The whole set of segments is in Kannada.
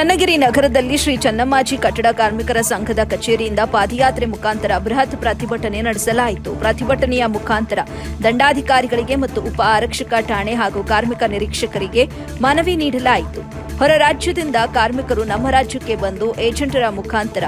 ಚನ್ನಗಿರಿ ನಗರದಲ್ಲಿ ಶ್ರೀ ಚನ್ನಮ್ಮಾಜಿ ಕಟ್ಟಡ ಕಾರ್ಮಿಕರ ಸಂಘದ ಕಚೇರಿಯಿಂದ ಪಾದಯಾತ್ರೆ ಮುಖಾಂತರ ಬೃಹತ್ ಪ್ರತಿಭಟನೆ ನಡೆಸಲಾಯಿತು. ಪ್ರತಿಭಟನೆಯ ಮುಖಾಂತರ ದಂಡಾಧಿಕಾರಿಗಳಿಗೆ ಮತ್ತು ಉಪ ಆರಕ್ಷಕ ಠಾಣೆ ಹಾಗೂ ಕಾರ್ಮಿಕ ನಿರೀಕ್ಷಕರಿಗೆ ಮನವಿ ನೀಡಲಾಯಿತು. ಹೊರ ರಾಜ್ಯದಿಂದ ಕಾರ್ಮಿಕರು ನಮ್ಮ ರಾಜ್ಯಕ್ಕೆ ಬಂದು ಏಜೆಂಟರ ಮುಖಾಂತರ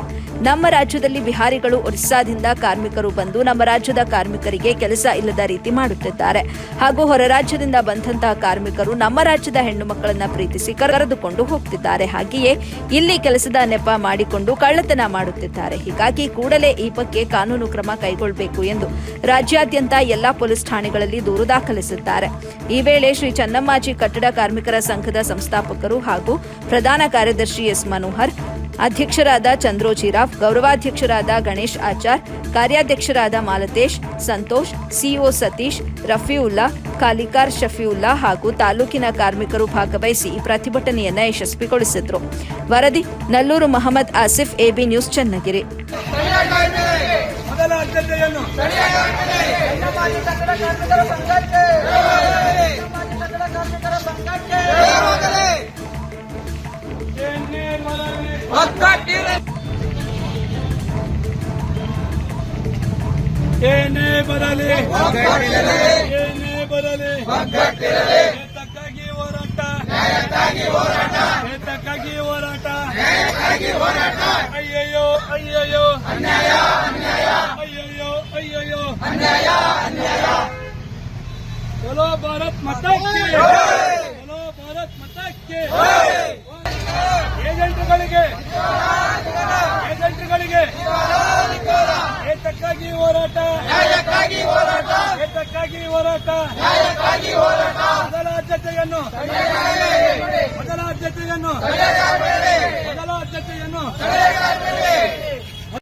ನಮ್ಮ ರಾಜ್ಯದಲ್ಲಿ ಬಿಹಾರಿಗಳು ಒರಿಸ್ಸಾದಿಂದ ಕಾರ್ಮಿಕರು ಬಂದು ನಮ್ಮ ರಾಜ್ಯದ ಕಾರ್ಮಿಕರಿಗೆ ಕೆಲಸ ಇಲ್ಲದ ರೀತಿ ಮಾಡುತ್ತಿದ್ದಾರೆ. ಹಾಗೂ ಹೊರ ರಾಜ್ಯದಿಂದ ಬಂದಂತಹ ಕಾರ್ಮಿಕರು ನಮ್ಮ ರಾಜ್ಯದ ಹೆಣ್ಣು ಮಕ್ಕಳನ್ನ ಪ್ರೀತಿಸಿ ಕರೆದುಕೊಂಡು ಹೋಗ್ತಿದ್ದಾರೆ. ಹಾಗೆಯೇ ಇಲ್ಲಿ ಕೆಲಸದ ನೆಪ ಮಾಡಿಕೊಂಡು ಕಳ್ಳತನ ಮಾಡುತ್ತಿದ್ದಾರೆ. ಹೀಗಾಗಿ ಕೂಡಲೇ ಈ ಬಗ್ಗೆ ಕಾನೂನು ಕ್ರಮ ಕೈಗೊಳ್ಳಬೇಕು ಎಂದು ರಾಜ್ಯಾದ್ಯಂತ ಎಲ್ಲಾ ಪೊಲೀಸ್ ಠಾಣೆಗಳಲ್ಲಿ ದೂರು ದಾಖಲಿಸಿದ್ದಾರೆ. ಈ ವೇಳೆ ಶ್ರೀ ಚನ್ನಮ್ಮಾಜಿ ಕಟ್ಟಡ ಕಾರ್ಮಿಕರ ಸಂಘದ ಸಂಸ್ಥಾಪಕರು ಹಾಗೂ ಪ್ರಧಾನ ಕಾರ್ಯದರ್ಶಿ ಎಸ್ ಮನೋಹರ್, ಅಧ್ಯಕ್ಷರಾದ ಚಂದ್ರೋಜಿರಾಫ್ ಗೌರವಾಧ್ಯಕ್ಷರಾದ ಗಣೇಶ್ ಆಚಾರ್, ಕಾರ್ಯಾಧ್ಯಕ್ಷರಾದ ಮಾಲತೇಶ್, ಸಂತೋಷ್ ಸಿಒ ಸತೀಶ್ ರಫಿಯುಲ್ಲಾ ಕಾಲಿಕಾರ್ ಶಫಿಯುಲ್ಲಾ ಹಾಗೂ ತಾಲೂಕಿನ ಕಾರ್ಮಿಕರು ಭಾಗವಹಿಸಿ ಪ್ರತಿಭಟನೆಯನ್ನ ಯಶಸ್ವಿಗೊಳಿಸಿದ್ರು. ವರದಿ, ನಲ್ಲೂರು ಮಹಮ್ಮದ್ ಆಸಿಫ್ ಎಬಿ ನ್ಯೂಸ್ ಚನ್ನಗಿರಿ. ಏನೇ ಬರಲಿ ಏನೇ ಬರಲಿ ಏನೇ ಬರಲಿ ಏತಕ್ಕಾಗಿ ಹೋರಾಟ ಏತಕ್ಕಾಗಿ ಹೋರಾಟ ಅಯ್ಯಯ್ಯೋ ಅಯ್ಯಯ್ಯೋ ಅಯ್ಯಯ್ಯೋ ಅಯ್ಯಯ್ಯೋ ಚಲೋ ಭಾರತ್ ಮತಕ್ಕೆ ಚಲೋ ಭಾರತ್ ಮತಕ್ಕೆ ಏಜೆಂಟ್ಗಳಿಗೆ ಏಜೆಂಟ್ಗಳಿಗೆ ಏತಕ್ಕಾಗಿ ಹೋರಾಟ ಏತಕ್ಕಾಗಿ ಹೋರಾಟ. ಮೊದಲ ಆದ್ಯತೆಯನ್ನು ಮೊದಲ ಆದ್ಯತೆಯನ್ನು